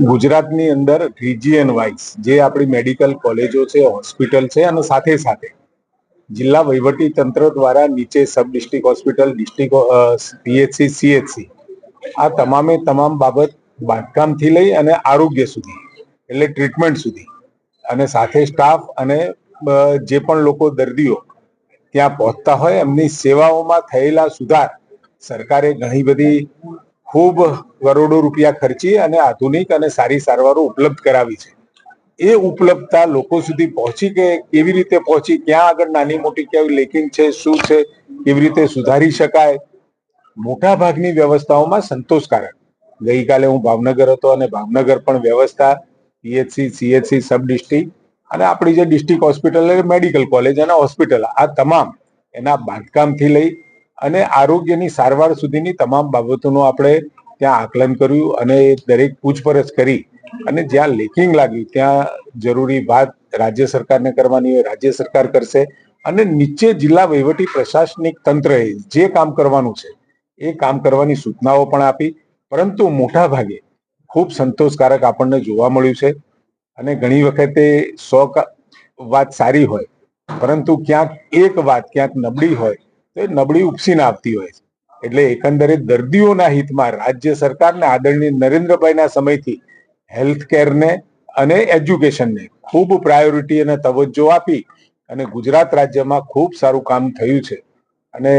ગુજરાતની અંદર region wise જે આપણી મેડિકલ કોલેજો છે, હોસ્પિટલ છે અને સાથે સાથે જિલ્લા વહીવટી તંત્ર દ્વારા નીચે sub district hospital, district PHC, CHC આ તમામે તમામ બાબત બાંધકામથી લઈ અને આરોગ્ય સુધી, એટલે ટ્રીટમેન્ટ સુધી અને સાથે સ્ટાફ અને જે પણ લોકો દર્દીઓ ત્યાં પહોંચતા હોય એમની સેવાઓમાં થયેલા સુધાર સરકારે ઘણી બધી ખૂબ કરોડો રૂપિયા ખર્ચી અને આધુનિક અને સારી સારવારો ઉપલબ્ધ કરાવી છે. એ ઉપલબ્ધતા લોકો સુધી પહોંચી કે કેવી રીતે પહોંચી, ક્યાં આગળ નાની મોટી કેવી લેકિંગ છે, શું છે, કેવી રીતે સુધારી શકાય, મોટા ભાગની વ્યવસ્થાઓમાં સંતોષકારક. ગઈકાલે હું ભાવનગર હતો અને ભાવનગર પણ વ્યવસ્થા, પીએચસી, સીએચસી, સબ ડિસ્ટ્રિક્ટ અને આપણી જે ડિસ્ટ્રિક્ટ હોસ્પિટલ મેડિકલ કોલેજ અને હોસ્પિટલ, આ તમામ એના બાંધકામથી લઈ અને આરોગ્યની સારવાર સુધીની તમામ બાબતોનું આપણે ત્યાં આકલન કર્યું અને દરેક પૂછપરછ કરી અને જ્યાં લેકિંગ લાગ્યું, ત્યાં જરૂરી વાત રાજ્ય સરકારને કરવાની હોય, રાજ્ય સરકાર કરશે અને નીચે જિલ્લા વહીવટી પ્રશાસનિક તંત્રએ જે કામ કરવાનું છે, એ કામ કરવાની સૂચનાઓ પણ આપી. પરંતુ મોટા ભાગે ખૂબ સંતોષકારક આપણને જોવા મળ્યું છે અને ઘણી વખતે સો વાત સારી હોય, પરંતુ ક્યાંક એક વાત ક્યાંક નબળી હોય તો એ નબળી ઉપસીને આવતી હોય છે. એટલે એકંદરે દર્દીઓના હિતમાં રાજ્ય સરકારને આદરણીય નરેન્દ્રભાઈના સમયથી હેલ્થ કેરને અને એજ્યુકેશનને ખૂબ પ્રાયોરિટી અને તવજ્જો આપી અને ગુજરાત રાજ્યમાં ખૂબ સારું કામ થયું છે. અને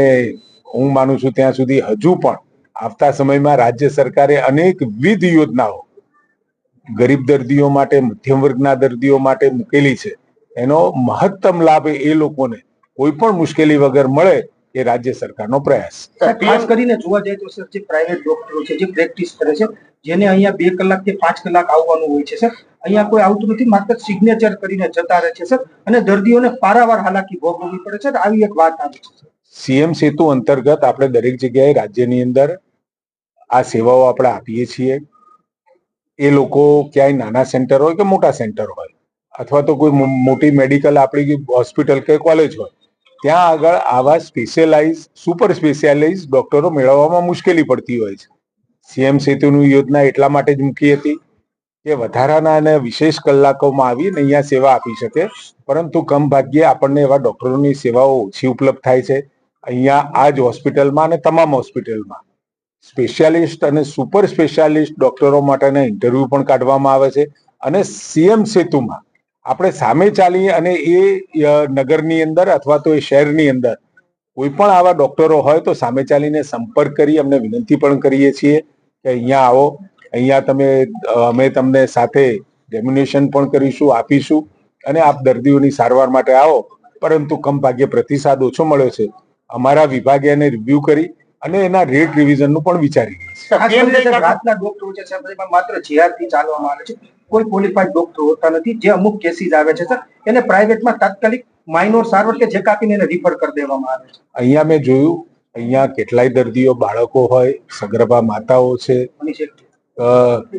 હું માનું છું ત્યાં સુધી હજુ પણ આવતા સમયમાં રાજ્ય સરકારે અનેકવિધ યોજનાઓ ગરીબ દર્દીઓ માટે, મધ્યમ વર્ગના દર્દીઓ માટે મૂકેલી છે. એનો મહત્તમ લાભ એ લોકોને કોઈ પણ મુશ્કેલી વગર મળે એ રાજ્ય સરકારનો પ્રયાસ. ખાસ કરીને જોવા જઈએ તો સર જે પ્રાઇવેટ ડોક્ટરો છે જે પ્રેક્ટિસ કરે છે જેને અહીંયા બે કલાક કે પાંચ કલાક આવવાનું હોય છે સર અહીંયા કોઈ આવતું નથી માત્ર સિગ્નેચર કરીને જતા રહે છે સર અને દર્દીઓને પારાવાર હાલાકી ભોગવવી પડે છે આવી એક વાત આવે છે સીએમ સેતુ અંતર્ગત આપણે દરેક જગ્યાએ રાજ્યની અંદર આ સેવાઓ આપણે આપીએ છીએ. એ લોકો ક્યાંય નાના સેન્ટર હોય કે મોટા સેન્ટર હોય અથવા તો કોઈ મોટી મેડિકલ આપણી હોસ્પિટલ કે કોલેજ હોય ત્યાં આગળ આવા સ્પેશિયલાઇઝ સુપર સ્પેશિયાલાઇઝ ડોક્ટરો મેળવવામાં મુશ્કેલી પડતી હોય છે. સીએમ સેતુની યોજના એટલા માટે જ મૂકી હતી કે વધારાના અને વિશેષ કલાકોમાં આવીને અહીંયા સેવા આપી શકે, પરંતુ કમ ભાગ્યે આપણને એવા ડોક્ટરોની સેવાઓ ઓછી ઉપલબ્ધ થાય છે. અહીંયા આ જ હોસ્પિટલમાં અને તમામ હોસ્પિટલમાં સ્પેશિયાલિસ્ટ અને સુપર સ્પેશિયાલિસ્ટ ડોક્ટરો માટેના ઇન્ટરવ્યુ પણ કાઢવામાં આવે છે અને સીએમ સેતુમાં આપણે સામે ચાલી અને એ નગરની અંદર અથવા તો એ શહેરની અંદર કોઈ પણ આવા ડોક્ટરો હોય તો સામે ચાલીને સંપર્ક કરી અમને વિનંતી પણ કરીએ છીએ કે અહીંયા આવો. અહીંયા તમે અમે તમને સાથે ડેમ્યુનેશન પણ કરીશું, આપીશું અને આપ દર્દીઓની સારવાર માટે આવો. પરંતુ કમ ભાગ્ય પ્રતિસાદ ઓછો મળ્યો છે. અમારા વિભાગે એને રિવ્યુ કરી અને એના રેટ રિવિઝનનું પણ વિચારી રહ્યું છે. રાતના ડોક્ટરો છે સાહેબ માત્ર જીઆરથી ચાલવામાં આવે છે. કોઈ ક્વોલિફાઈડ ડોક્ટર હોતા નથી. જે અમુક કેસીસ આવે છે સર એને પ્રાઇવેટમાં તાત્કાલિક માઇનોર સારવાર કે જે કાપીને એને રિફર કરી દેવામાં આવે છે. અહીંયા મેં જોયું અહીંયા કેટલાય દર્દીઓ બાળકો હોય સગર્ભા માતાઓ છે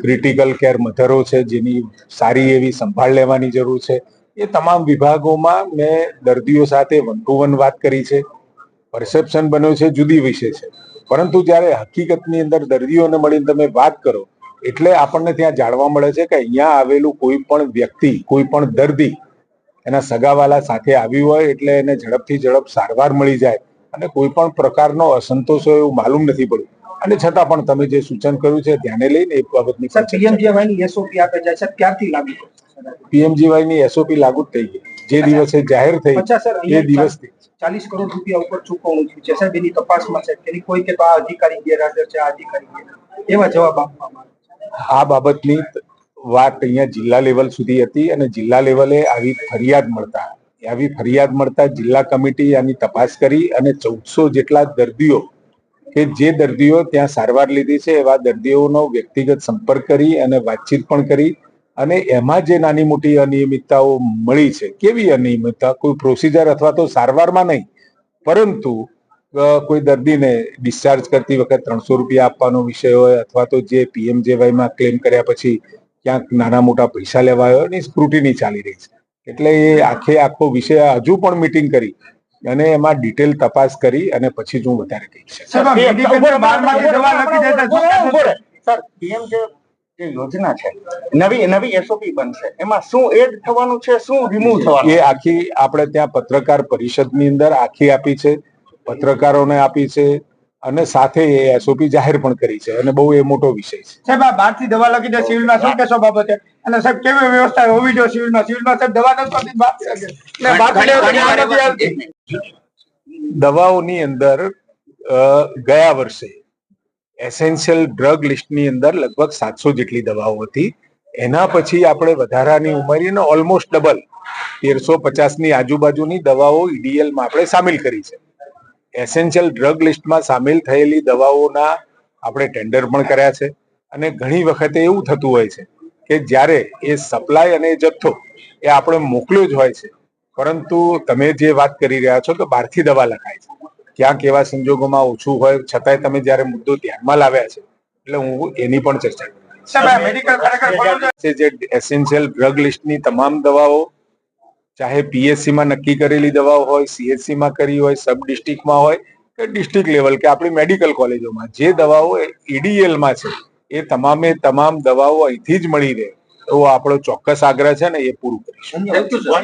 ક્રિટિકલ કેર મધરો છે જેની સારી એવી સંભાળ લેવાની જરૂર છે. એ તમામ વિભાગોમાં મેં દર્દીઓ સાથે વન ટુ વન વાત કરી છે. પરસેપ્શન બન્યો છે જુદી વિશે છે. પરંતુ જ્યારે હકીકતની અંદર દર્દીઓને મળીને તમે વાત કરો એટલે આપણને ત્યાં જાણવા મળે છે કે અહીંયા આવેલું કોઈ પણ વ્યક્તિ કોઈ પણ દર્દી એના સગાવાલા સાથે આવ્યું હોય એટલે એને ઝડપથી ઝડપ સારવાર મળી જાય અને કોઈ પણ પ્રકારનો અસંતોષ હોય એવું માલુમ નથી પડ્યું અને છતાં પણ તમે જે સૂચન કર્યું છે ધ્યાને લઈને એ બાબતની સર પીએમજીવાયની એસઓપી આપે છે સર ક્યારથી લાગુ પીએમજીવાયની એસઓપી લાગુ થઈ ગઈ. જે દિવસે જાહેર થઈ એ દિવસથી. ચાલીસ કરોડ રૂપિયા ઉપર ચૂકવણું થયું. છે સાહેબ એની તપાસમાં છે, તેની કોઈ કે આ અધિકારી ગેરહાજર છે, આ અધિકારી. એવા જવાબ આપવામાં આ બાબતની વાત અહીંયા જિલ્લા લેવલ સુધી હતી અને જિલ્લા લેવલે આવી ફરિયાદ મળતા, આવી ફરિયાદ મળતા જિલ્લા કમિટી આની તપાસ કરી અને ચૌદસો જેટલા દર્દીઓ, કે જે દર્દીઓ ત્યાં સારવાર લીધી છે એવા દર્દીઓનો વ્યક્તિગત સંપર્ક કરી અને વાતચીત પણ કરી. અને એમાં જે નાની મોટી અનિયમિતતાઓ મળી છે કેવી અનિયમિતતા? કોઈ પ્રોસિજર અથવા તો સારવારમાં નહીં પરંતુ કોઈ દર્દીને ડિસ્ચાર્જ કરતી વખત ત્રણસો રૂપિયા આપવાનો વિષય હોય અથવા તો જે પીએમજેવાયમાં ક્લેમ કર્યા પછી ક્યાંક નાના મોટા પૈસા લેવા હોય એની સ્ક્રુટિની ચાલી રહી છે. એટલે એ આખે આખો વિષય હજુ પણ મીટિંગ કરી અને એમાં ડિટેલ તપાસ કરી અને પછી જ હું વધારે કહીશ? સર પીએમ જે જે યોજના છે. નવી નવી એસઓપી બનશે. એમાં શું એડ થવાનું છે શું રિમૂવ થવાનું એ આખી આપણે ત્યાં પત્રકાર પરિષદની અંદર આખી આપી છે પત્રકારોને આપી છે અને સાથે એ એસઓપી જાહેર પણ કરી છે અને બહુ એ મોટો વિષય છે. સાહેબ આ બહારથી દવા લખી દે સિવિલમાં શું કહેશો બાબતે? અને સાહેબ કેવી વ્યવસ્થા હોવી જોઈએ સિવિલમાં? સિવિલમાં સાહેબ દવા નથી. દવાઓની અંદર અ, ગયા વર્ષે એસેન્શિયલ ડ્રગ લિસ્ટની અંદર લગભગ સાતસો જેટલી દવાઓ હતી. એના પછી આપણે વધારાની ઉમેરીને ઓલમોસ્ટ ડબલ તેરસો પચાસની આજુબાજુની દવાઓ ઈડીએલમાં આપણે સામેલ કરી છે. એસેન્શિયલ ડ્રગ લિસ્ટમાં સામેલ થયેલી દવાઓના આપણે ટેન્ડર પણ કર્યા છે. અને ઘણી વખતે એવું થતું હોય છે કે જ્યારે એ સપ્લાય અને જથ્થો એ આપણે મોકલ્યો જ હોય છે. પરંતુ તમે જે વાત કરી રહ્યા છો કે બહારથી દવા લખાય છે. ક્યાંક એવા સંજોગોમાં ઓછું હોય છતાંય તમે જ્યારે મુદ્દો ધ્યાનમાં લાવ્યા છે એટલે હું એની પણ ચર્ચા છે. જે એસેન્શિયલ ડ્રગ લિસ્ટની તમામ દવાઓ ચાહે પીએસસી માં નક્કી કરેલી દવાઓ હોય સીએચસી માં કરી હોય સબ ડિસ્ટ્રિક્ટમાં હોય કે ડિસ્ટ્રિક્ટ લેવલ કે આપણી મેડિકલ કોલેજોમાં જે દવાઓ ઈડીએલમાં છે એ તમામે તમામ દવાઓ અહીંથી જ મળી રહે એવો આપણો ચોક્કસ આગ્રહ છે ને એ પૂરું કરીશું.